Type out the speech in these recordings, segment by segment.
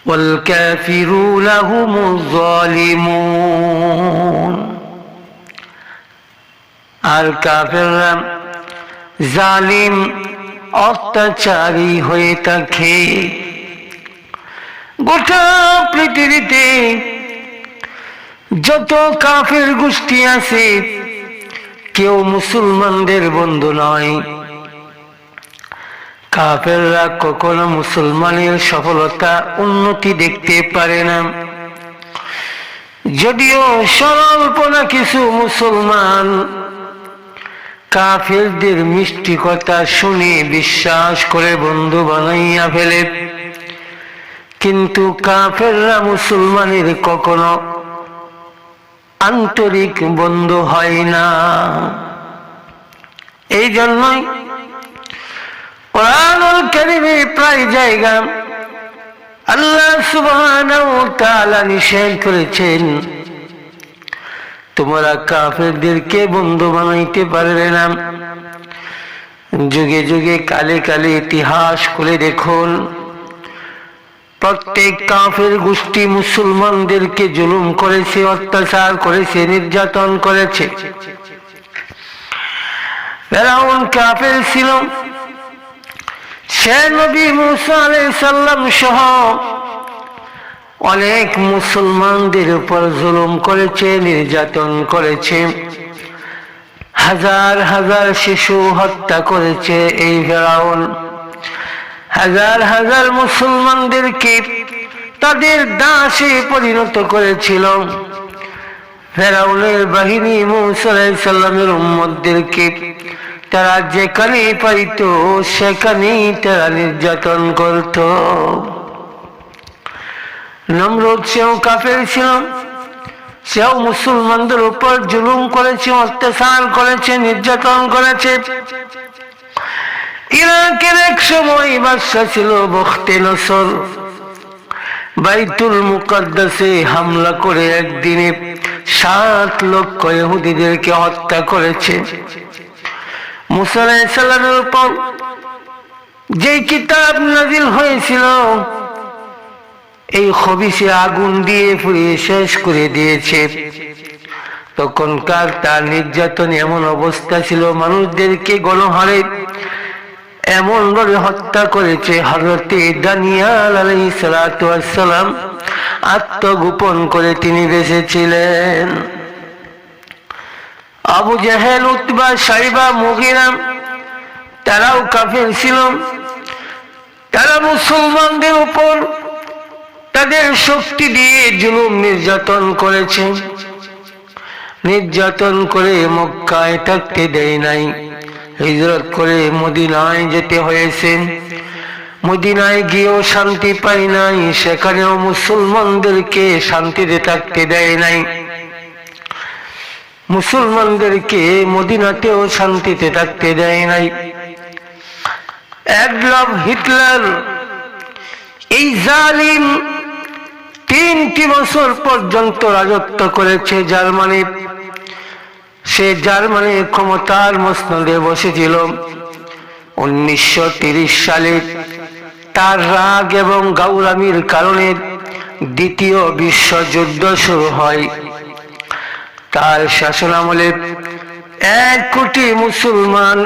والكافرون هم الظالمون আর কাফেররা জালিম অত্যাচারী হয়ে থাকে গোটা পৃথিবীতে যত কাফের গোষ্ঠী আছে কেউ মুসলমানদের বন্ধু নয় কাফেররা কখনো মুসলমানের সফলতা উন্নতি দেখতে পারে না। যদিও স্বল্পনা কিছু মুসলমান কাফেরদের মিষ্টি কথা শুনে বিশ্বাস করে বন্ধু বানাইয়া ফেলে। কিন্তু কাফেররা মুসলমানের কখনো আন্তরিক বন্ধু হয় না। এই জন্যই কোরআনুল কারিমে প্রায় জায়গা আল্লাহ সুবহানাহু তাআলা নিষেধ করেছেন। তোমরা কাফেরদেরকে বন্ধু বানাইতে পারবে না। যুগে যুগে কালে কালে ইতিহাস করে দেখুন। প্রত্যেক কাফের গোষ্ঠী মুসলমানদেরকে জুলুম করেছে, অত্যাচার করেছে, নির্যাতন করেছে। কাফের ছিল। সে নবী মুসা সহ অনেক মুসলমানদের উপর জুলুম করেছে, নির্যাতন করেছে। হাজার হাজার শিশু হত্যা করেছে এই ফেরাউন। হাজার হাজার মুসলমানদেরকে তাদের দাসে পরিণত করেছিল। ফেরাউনের বাহিনী মুসাল্লামের উম্মদদেরকে তারা যেখানে পাইত সেখানেই তারা নির্যাতন করত। নমরুদ সেও কাফের ছিল, সেও মুসলমানদের উপর জুলুম করেছে, অত্যাচার করেছে, নির্যাতন করেছে। ইরাকের এক সময় বাদশা ছিল বখতে নসর। বাইতুল মুকদ্দাসে হামলা করে একদিনে সাত লক্ষ ইহুদিদেরকে হত্যা করেছে। মুসা সাল্লামের উপর যে কিতাব নাজিল হয়েছিল, এই খবিসে আগুন দিয়ে পুড়িয়ে শেষ করে দিয়েছে। তখনকার তার নির্যাতন এমন অবস্থা ছিল, মানুষদেরকে গণহারে এমন ভাবে হত্যা করেছে। হরতে দানিয়াল আলাই সালাম আত্মগোপন করে তিনি বেঁচেছিলেন আবু জাহেল, উতবা, সাইবা মুগিরাম তারাও কাফের ছিল। তারা মুসলমানদের উপর তাদের শক্তি দিয়ে জুলুম নির্যাতন করেছে। নির্যাতন করে মক্কায় থাকতে দেয় নাই। হিজরত করে মদিনায় যেতে হয়েছে। মদিনায় গিয়েও শান্তি পাই নাই, সেখানেও মুসলমানদেরকে শান্তিতে থাকতে দেয় নাই। মুসলমানদেরকে মদিনাতেও শান্তিতে থাকতে দেয় নাই। অ্যাডলফ হিটলার, এই জালিম তিনটি বছর পর্যন্ত রাজত্ব করেছে জার্মানি। সে জার্মানির ক্ষমতার মসনদে বসেছিল। উনিশশো সালে তার রাগ এবং গাউরামির কারণে দ্বিতীয় বিশ্বযুদ্ধ শুরু হয়। তার শাসনামলে এক কোটি মুসলমান,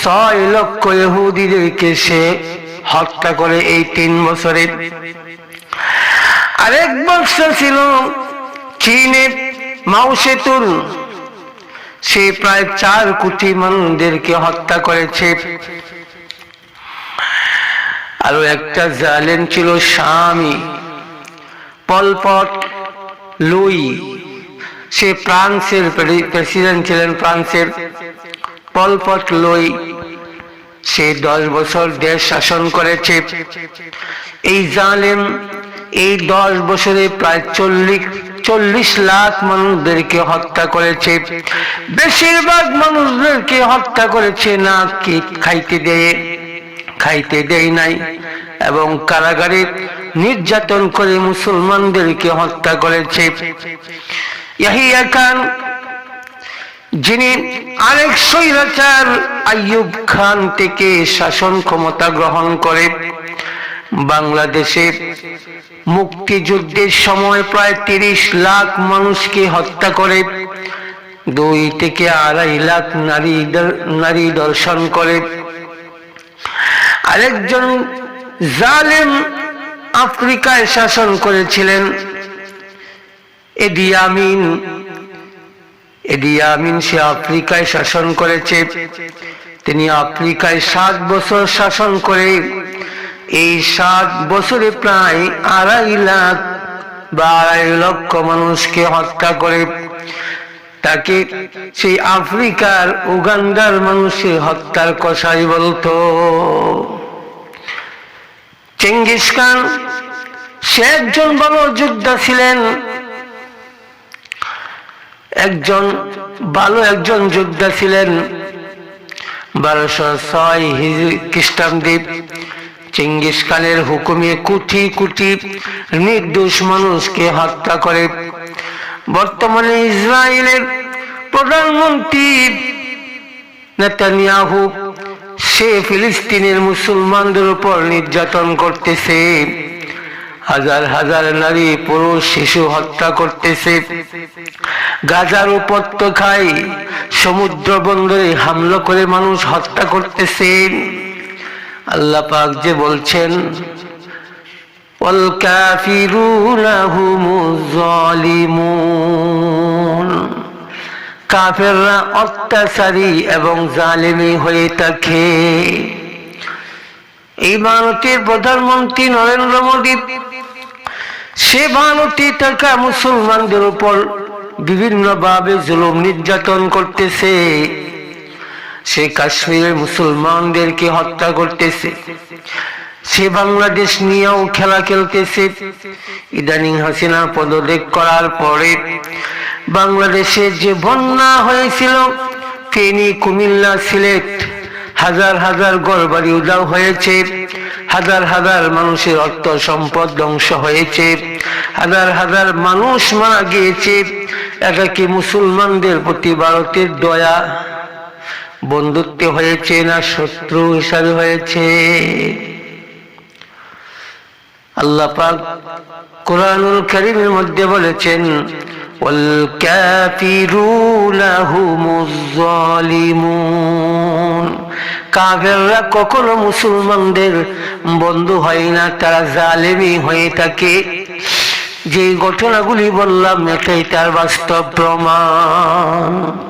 ছয় লক্ষ ইহুদিদেরকে সে হত্যা করে এই তিন বছরে। আরেক বছর ছিল চীনে মাউসেতুল সে প্রায় চার কোটি মানুষদেরকে হত্যা করেছে। আরও একটা জালেন ছিল স্বামী, পলপট লুই। সে ফ্রান্সের প্রেসিডেন্ট ছিলেন ফ্রান্সের পলপট লই। সে দশ বছর দেশ শাসন করেছে। এই জালেম এই দশ বছরে প্রায় চল্লিশ চল্লিশ লাখ মানুষদেরকে হত্যা করেছে। বেশিরভাগ মানুষদেরকে হত্যা করেছে না কি খাইতে দেয় খাইতে দেয় নাই এবং কারাগারে নির্যাতন করে মুসলমানদেরকে হত্যা করেছে। ইয়াহিয়া খান যিনি আরেক স্বৈরাচার আইয়ুব খান থেকে শাসন ক্ষমতা গ্রহণ করে। বাংলাদেশে মুক্তিযুদ্ধের সময় প্রায় তিরিশ লাখ মানুষকে হত্যা করে, দুই থেকে আড়াই লাখ নারী নারী দর্শন করে। আরেকজন জালেম আফ্রিকায় শাসন করেছিলেন। এদি আমিন সে আফ্রিকায় শাসন করেছে। তিনি আফ্রিকায় সাত বছর শাসন করে। এই সাত বছরে প্রায় আড়াই লাখ বা আড়াই লক্ষ মানুষকে হত্যা করে। তাকে সেই আফ্রিকার উগান্ডার মানুষের হত্যার কষাই বলতো। চেঙ্গিস খান, সে একজন বড় যোদ্ধা ছিলেন। একজন ভালো একজন যোদ্ধা ছিলেন বারোশো ছয় হিজরি খ্রিস্টাব্দে চেঙ্গিস খানের হুকুমে কুটি কুটি নির্দোষ মানুষকে হত্যা করে। বর্তমানে ইসরায়েলের প্রধানমন্ত্রী নেতানিয়াহু সে ফিলিস্তিনের মুসলমানদের উপর নির্যাতন করতেছে। হাজার হাজার নারী পুরুষ শিশু হত্যা করতেছে। গাজার উপত্যকায় সমুদ্র বন্দরে হামলা করে মানুষ হত্যা করতেছে। আল্লাহ পাক যে বলছেন কাফেররা অত্যাচারী এবং জালেমি হয়ে থাকে। এই ভারতের প্রধানমন্ত্রী নরেন্দ্র মোদী, সে ভারতে থাকা মুসলমানদের উপর বিভিন্নভাবে জুলুম নির্যাতন করতেছে। সে কাশ্মীরের মুসলমানদেরকে হত্যা করতেছে। সে বাংলাদেশ নিয়েও খেলা খেলতেছে। ইদানিং হাসিনা পদত্যাগ করার পরে বাংলাদেশে যে বন্যা হয়েছিল, ফেনী, কুমিল্লা, সিলেট হাজার হাজার গড়বাড়ি উদাও হয়েছে হাজার হাজার মানুষের অর্থ সম্পদ ধ্বংস হয়েছে হাজার হাজার মানুষ মারা গিয়েছে একাকি মুসলমানদের প্রতি ভারতের দয়া বন্ধুত্ব হয়েছে না শত্রু হিসাবে হয়েছে আল্লাহ পাক কোরআনুল কারীমের মধ্যে বলেছেন والكافرون هم الظالمون কাফেররা কখনো মুসলমানদের বন্ধু হয় না, তারা জালেমি হয়ে থাকে। যে ঘটনাগুলি বললাম, এটাই তার বাস্তব প্রমাণ।